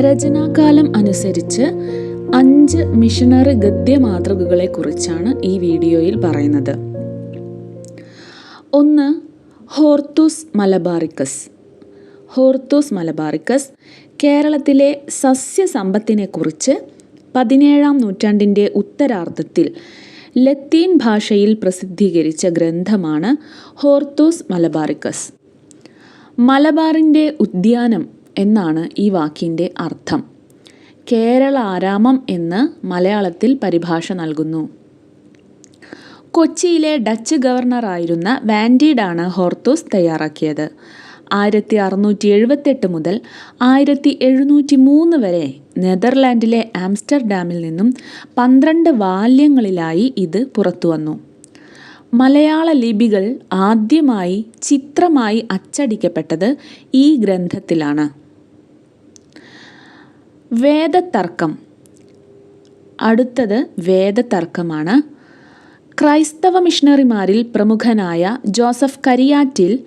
രചനാകാലം അനുസരിച്ച് അഞ്ച് മിഷണറി ഗദ്യ മാതൃകകളെ കുറിച്ചാണ് ഈ വീഡിയോയിൽ പറയുന്നത്. ഒന്ന് ഹോർത്തൂസ് മലബാറിക്കസ്. ഹോർത്തൂസ് മലബാറിക്കസ് കേരളത്തിലെ സസ്യസമ്പത്തിനെക്കുറിച്ച് പതിനേഴാം നൂറ്റാണ്ടിന്റെ ഉത്തരാർദ്ധത്തിൽ ലത്തീൻ ഭാഷയിൽ പ്രസിദ്ധീകരിച്ച ഗ്രന്ഥമാണ് ഹോർത്തൂസ് മലബാറിക്കസ്. മലബാറിന്റെ ഉദ്യാനം എന്നാണ് ഈ വാക്കിന്റെ അർത്ഥം. കേരള ആരാമം എന്ന് മലയാളത്തിൽ പരിഭാഷ നൽകുന്നു. കൊച്ചിയിലെ ഡച്ച് ഗവർണറായിരുന്ന വാൻഡീഡാണ് ഹോർത്തൂസ് തയ്യാറാക്കിയത്. ആയിരത്തി അറുന്നൂറ്റി എഴുപത്തെട്ട് മുതൽ ആയിരത്തി എഴുന്നൂറ്റി മൂന്ന് വരെ നെതർലാൻഡിലെ ആംസ്റ്റർഡാമിൽ നിന്നും പന്ത്രണ്ട് വാല്യങ്ങളിലായി ഇത് പുറത്തുവന്നു. മലയാള ലിപികൾ ആദ്യമായി ചിത്രമായി അച്ചടിക്കപ്പെട്ടത് ഈ ഗ്രന്ഥത്തിലാണ്. വേദതർക്കം. അടുത്തത് വേദതർക്കമാണ്. ക്രൈസ്തവ മിഷണറിമാരിൽ പ്രമുഖനായ ജോസഫ് കരിയാറ്റിൽ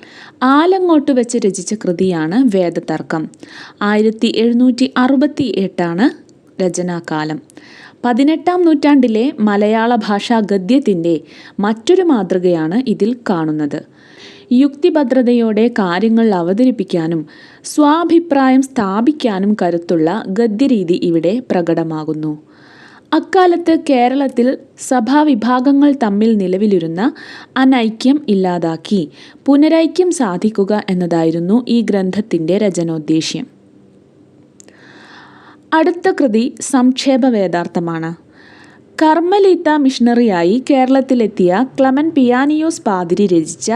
ആലങ്ങോട്ട് വെച്ച് രചിച്ച കൃതിയാണ് വേദതർക്കം. ആയിരത്തി എഴുന്നൂറ്റി അറുപത്തി എട്ടാണ് രചനാകാലം. പതിനെട്ടാം നൂറ്റാണ്ടിലെ മലയാള ഭാഷാ ഗദ്യത്തിന്റെ മറ്റൊരു മാതൃകയാണ് ഇതിൽ കാണുന്നത്. യുക്തിഭദ്രതയോടെ കാര്യങ്ങൾ അവതരിപ്പിക്കാനും സ്വാഭിപ്രായം സ്ഥാപിക്കാനും കരുത്തുള്ള ഗദ്യരീതി ഇവിടെ പ്രകടമാകുന്നു. അക്കാലത്ത് കേരളത്തിൽ സഭാവിഭാഗങ്ങൾ തമ്മിൽ നിലവിലിരുന്ന അനൈക്യം ഇല്ലാതാക്കി പുനരൈക്യം സാധിക്കുക എന്നതായിരുന്നു ഈ ഗ്രന്ഥത്തിന്റെ രചനോദ്ദേശ്യം. അടുത്ത കൃതി സംക്ഷേപ വേദാർത്ഥമാണ് കർമ്മലീത്ത മിഷണറിയായി കേരളത്തിലെത്തിയ ക്ലമൻ പിയാനിയോസ് പാതിരി രചിച്ച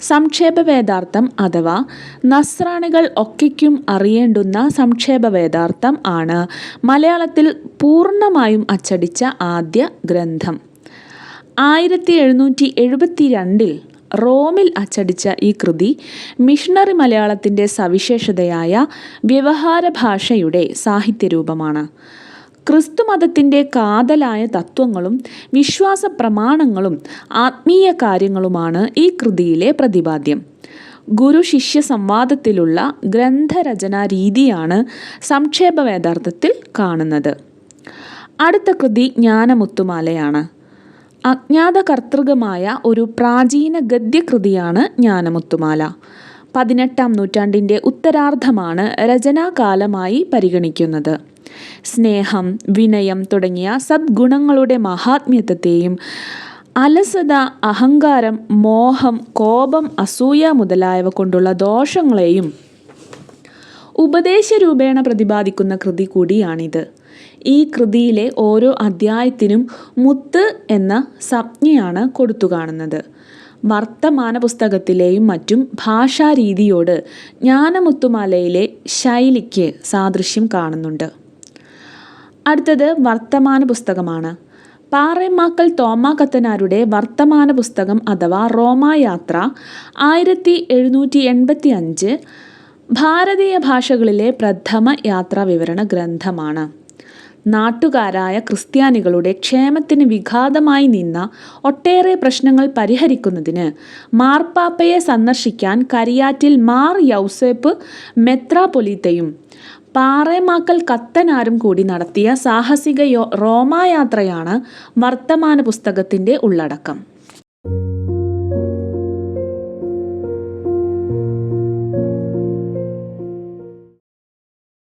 സംക്ഷേപ വേദാർത്ഥം അഥവാ നസ്രാണികൾ ഒക്കെയ്ക്കും അറിയേണ്ടുന്ന സംക്ഷേപ വേദാർത്ഥം ആണ്. മലയാളത്തിൽ പൂർണമായും അച്ചടിച്ച ആദ്യ ഗ്രന്ഥം. ആയിരത്തി എഴുന്നൂറ്റി എഴുപത്തി രണ്ടിൽ റോമിൽ അച്ചടിച്ച ഈ കൃതി മിഷണറി മലയാളത്തിന്റെ സവിശേഷതയായ വ്യവഹാര ഭാഷയുടെ സാഹിത്യരൂപമാണ്. ക്രിസ്തുമതത്തിന്റെ കാതലായ തത്വങ്ങളും വിശ്വാസ പ്രമാണങ്ങളും ആത്മീയ കാര്യങ്ങളുമാണ് ഈ കൃതിയിലെ പ്രതിപാദ്യം. ഗുരു ശിഷ്യ സംവാദത്തിലുള്ള ഗ്രന്ഥരചനാ രീതിയാണ് സംക്ഷേപ വേദാർത്ഥത്തിൽ കാണുന്നത്. അടുത്ത കൃതി ജ്ഞാനമുത്തുമാലയാണ്. അജ്ഞാത കർത്തൃകമായ ഒരു പ്രാചീന ഗദ്യകൃതിയാണ് ജ്ഞാനമുത്തുമാല. പതിനെട്ടാം നൂറ്റാണ്ടിന്റെ ഉത്തരാർദ്ധമാണ് രചനാകാലമായി പരിഗണിക്കുന്നത്. സ്നേഹം വിനയം തുടങ്ങിയ സദ്ഗുണങ്ങളുടെ മഹാത്മ്യത്വത്തെയും അലസത അഹങ്കാരം മോഹം കോപം അസൂയ മുതലായവ കൊണ്ടുള്ള ദോഷങ്ങളെയും ഉപദേശരൂപേണ പ്രതിപാദിക്കുന്ന കൃതി കൂടിയാണിത്. ഈ കൃതിയിലെ ഓരോ അധ്യായത്തിനും മുത്ത് എന്ന സംജ്ഞയാണ് കൊടുത്തു കാണുന്നത്. വർത്തമാന പുസ്തകത്തിലെയും മറ്റും ഭാഷാരീതിയോട് ജ്ഞാനമുത്തുമാലയിലെ ശൈലിക്ക് സാദൃശ്യം കാണുന്നുണ്ട്. അടുത്തത് വർത്തമാന പുസ്തകമാണ്. പാറേമാക്കൽ തോമാക്കത്തനാരുടെ വർത്തമാന പുസ്തകം അഥവാ റോമായാത്ര ആയിരത്തി എഴുന്നൂറ്റി എൺപത്തി അഞ്ച് ഭാരതീയ ഭാഷകളിലെ പ്രഥമ യാത്രാ വിവരണ ഗ്രന്ഥമാണ്. നാട്ടുകാരായ ക്രിസ്ത്യാനികളുടെ ക്ഷേമത്തിന് വിഘാതമായി നിന്ന ഒട്ടേറെ പ്രശ്നങ്ങൾ പരിഹരിക്കുന്നതിന് മാർപ്പാപ്പയെ സന്ദർശിക്കാൻ കരിയാറ്റിൽ മാർ യൗസേപ്പ് മെത്രാപൊലീത്തയും പാറേമാക്കൽ കത്തനാരും കൂടി നടത്തിയ സാഹസിക റോമായാത്രയാണ് വർത്തമാന പുസ്തകത്തിന്റെ ഉള്ളടക്കം.